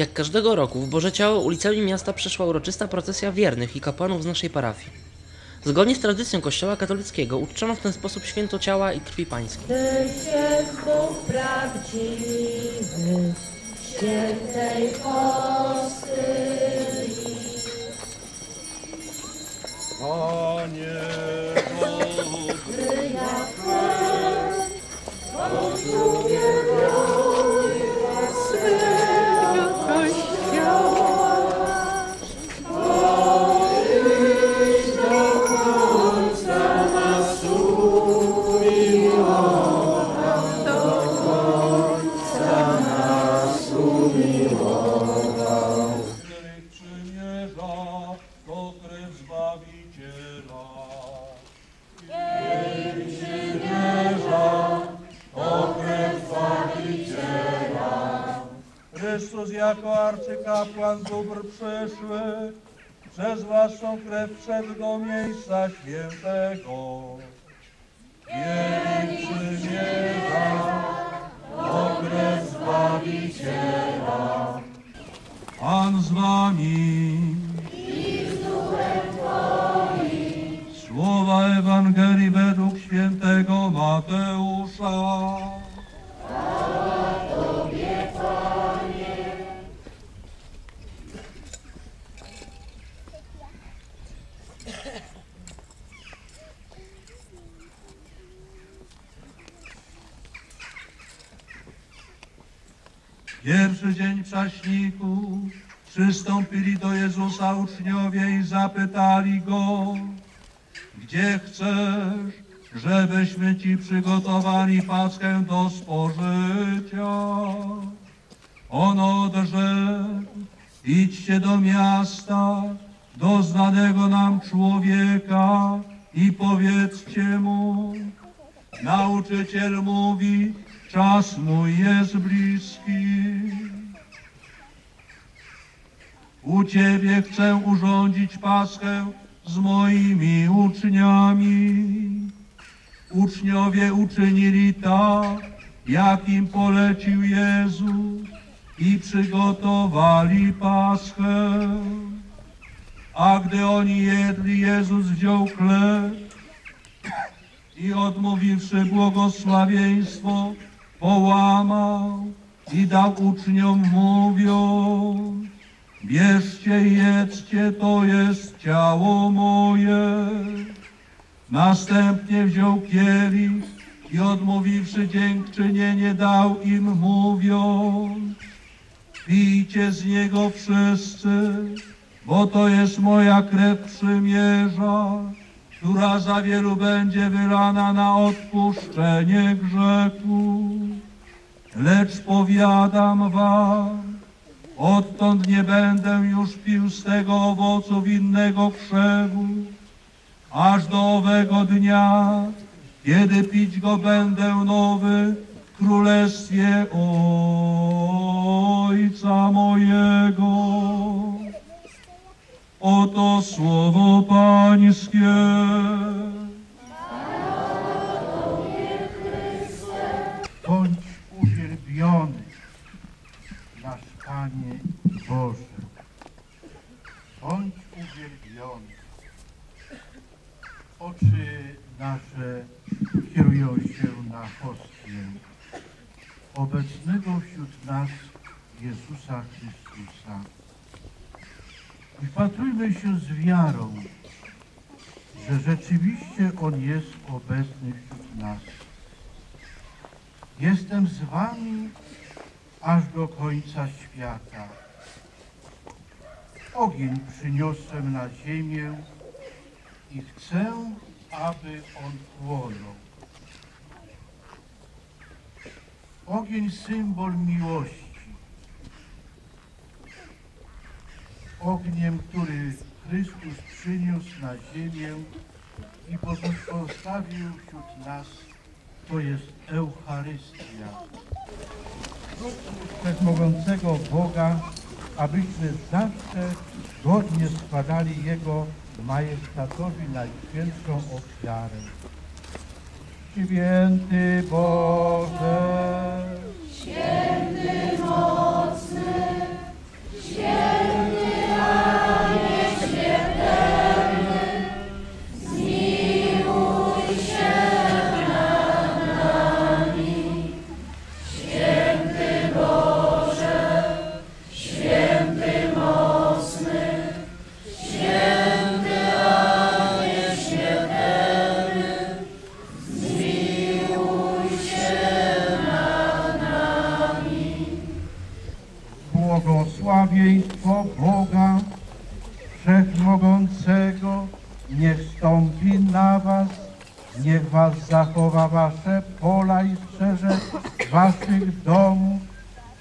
Jak każdego roku w Boże Ciało ulicami miasta przeszła uroczysta procesja wiernych i kapłanów z naszej parafii. Zgodnie z tradycją Kościoła katolickiego uczczono w ten sposób święto ciała i krwi pańskiej. Jest Bóg prawdziwy, świętej. Przez waszą krew wszedł miejsca świętego. Jej przymierza, to krew Zbawiciela. Pan z wami. Słowa Ewangelii według świętego Mateusza. Pierwszy dzień prześniku przystąpili do Jezusa uczniowie i zapytali Go, gdzie chcesz, żebyśmy Ci przygotowali Paschę do spożycia? On odrzekł, idźcie do miasta, do znanego nam człowieka i powiedzcie mu, Nauczyciel mówi, czas mój jest bliski. U Ciebie chcę urządzić Paschę z moimi uczniami. Uczniowie uczynili tak, jak im polecił Jezus i przygotowali Paschę. A gdy oni jedli, Jezus wziął chleb i odmówiwszy błogosławieństwo, połamał i dał uczniom mówiąc, bierzcie i jedzcie, to jest ciało moje. Następnie wziął kielich i odmówiwszy dziękczynienie dał im mówiąc, pijcie z niego wszyscy, bo to jest moja krew przymierza, która za wielu będzie wylana na odpuszczenie grzechu. Lecz powiadam wam, odtąd nie będę już pił z tego owocu winnego krzewu, aż do owego dnia, kiedy pić go będę nowy w królestwie Ojca mojego. Oto słowo Pańskie. Bądź uwielbiony, nasz Panie Boże. Bądź uwielbiony. Oczy nasze kierują się na hostię obecnego wśród nas Jezusa Chrystusa. I się z wiarą, że rzeczywiście On jest obecny wśród nas. Jestem z wami aż do końca świata. Ogień przyniosłem na ziemię i chcę, aby on płonął. Ogień symbol miłości. Ogniem, który Chrystus przyniósł na ziemię i pozostawił wśród nas, to jest Eucharystia. Wszechmogącego Boga, abyśmy zawsze godnie składali Jego majestatowi najświętszą ofiarę. Święty Boże, Święty mocny, Błogosławieństwo zachowa wasze pola i strzeże waszych domów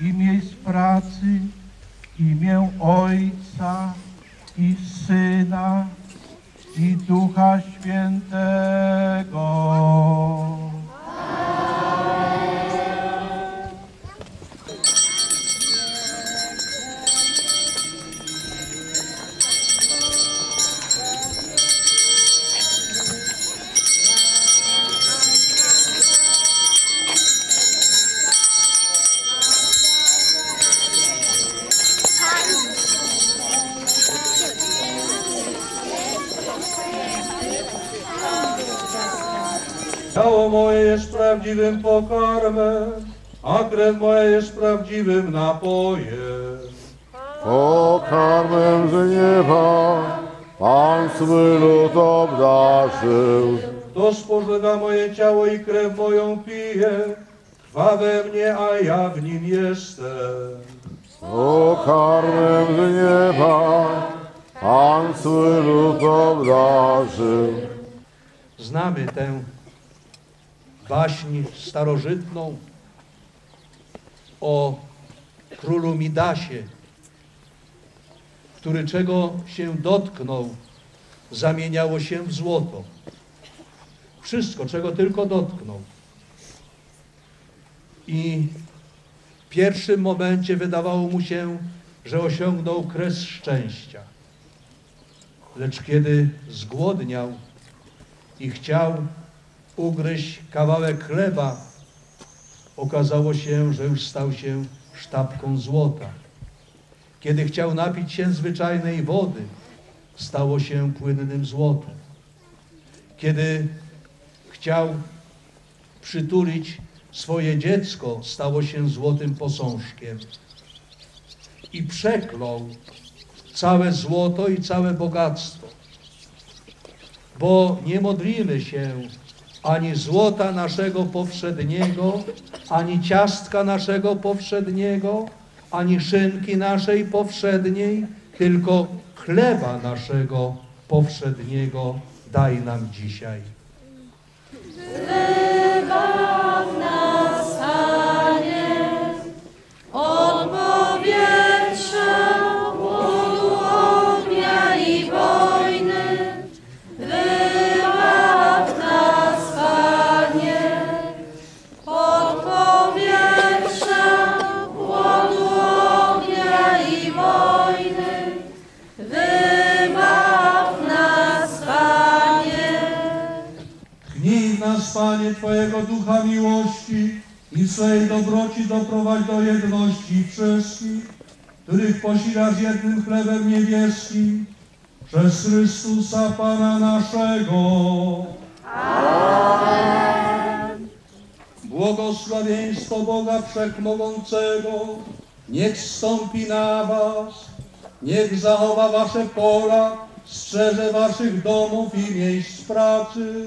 i miejsc pracy, imię Ojca i Syna i Ducha Świętego. Prawdziwym pokarmem, a krew moja jest prawdziwym napojem. Pokarmem z nieba Pan swój lud obdarzył. Kto spożywa moje ciało i krew moją pije, trwa we mnie, a ja w nim jestem. Pokarmem z nieba Pan swój lud obdarzył. Znamy tę baśń starożytną o królu Midasie, który czego się dotknął, zamieniało się w złoto. Wszystko, czego tylko dotknął. I w pierwszym momencie wydawało mu się, że osiągnął kres szczęścia. Lecz kiedy zgłodniał i chciał ugryźć kawałek chleba, okazało się, że już stał się sztabką złota. Kiedy chciał napić się zwyczajnej wody, stało się płynnym złotem. Kiedy chciał przytulić swoje dziecko, stało się złotym posążkiem. I przeklął całe złoto i całe bogactwo bo nie modlimy się ani złota naszego powszedniego, ani ciastka naszego powszedniego, ani szynki naszej powszedniej, tylko chleba naszego powszedniego daj nam dzisiaj. Panie, Twojego ducha miłości i swej dobroci doprowadź do jedności wszystkich, których posilasz jednym chlebem niebieskim, przez Chrystusa Pana naszego. Błogosławieństwo Boga Wszechmogącego niech stąpi na was, niech zachowa wasze pola, strzeże waszych domów i miejsc pracy,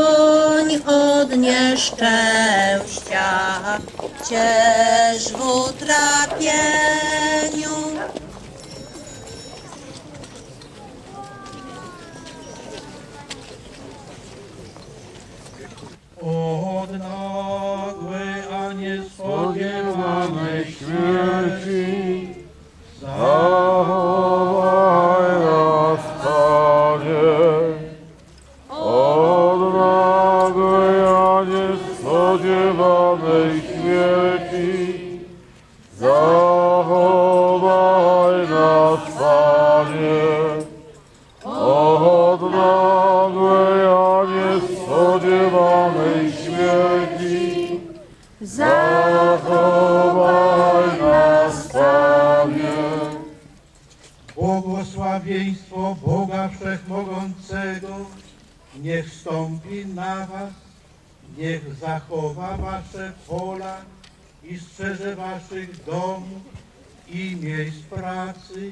nieszczęścia, cież w utrapieniu. Panie. Od nagłej, a niespodziewanej śmierci zachowaj nas, Panie. Błogosławieństwo Boga Wszechmogącego niech wstąpi na was, niech zachowa wasze pola i strzeże waszych domów i miejsc pracy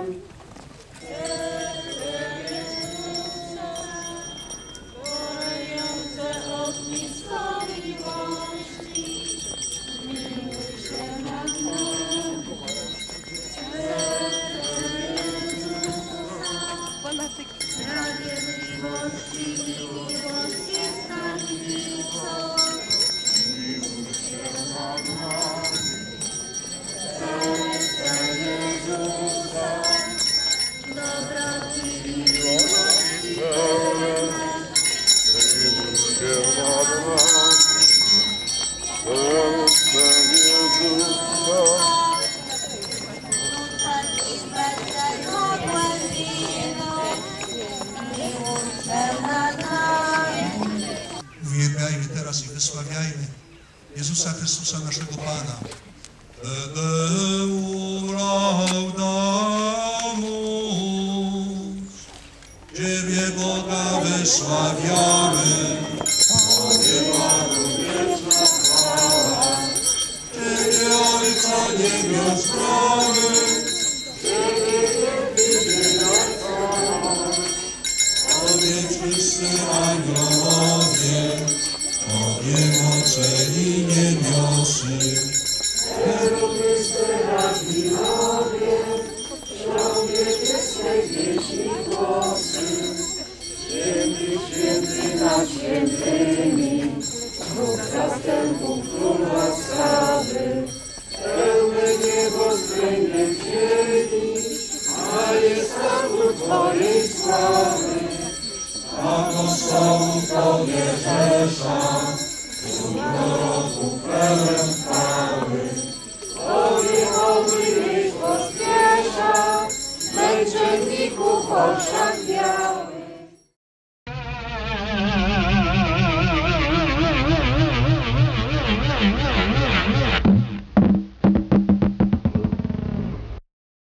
Się. Uwielbiajmy teraz i wysławiajmy Jezusa Chrystusa, naszego Pana. Deu laudamus, Ciebie Boga wysławiamy. Ojca niebios chwamy, Tobie Tobie. Apostołów Tobie rzesza, Zboroków pełen chwały. Męczenników oszczędź.